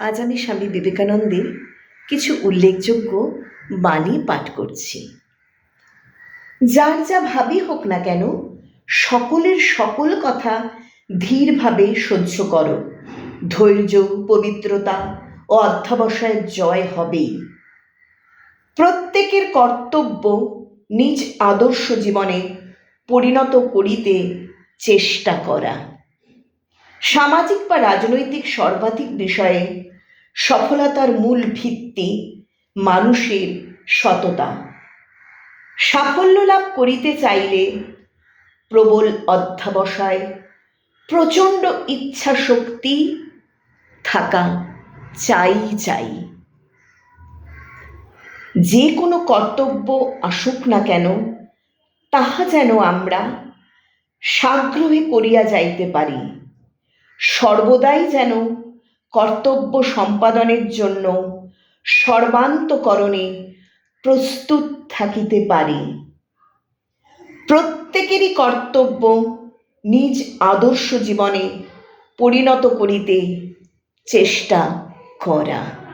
আজ আমি স্বামী বিবেকানন্দের কিছু উল্লেখযোগ্য বাণী পাঠ করছি। যার যা ভাবই হোক না কেন, সকলের সকল কথা ধীরভাবে সহ্য করো। ধৈর্য, পবিত্রতা ও অধ্যবসায়ের জয় হবেই। প্রত্যেকের কর্তব্য নিজ আদর্শ জীবনে পরিণত করিতে চেষ্টা করা। সামাজিক বা রাজনৈতিক সর্বাধিক বিষয়ে সফলতার মূল ভিত্তি মানুষের সততা। সাফল্য লাভ করিতে চাইলে প্রবল অধ্যাবসায়, প্রচণ্ড ইচ্ছা শক্তি থাকা চাই চাই। যে কোনো কর্তব্য আসুক না কেন, তাহা যেন আমরা সাগ্রহে করিয়া যাইতে পারি। সর্বদাই যেন কর্তব্য সম্পাদনের জন্য সর্বান্তকরণে প্রস্তুত থাকিতে পারি। প্রত্যেকেরই কর্তব্য নিজ আদর্শ জীবনে পরিণত করিতে চেষ্টা করা।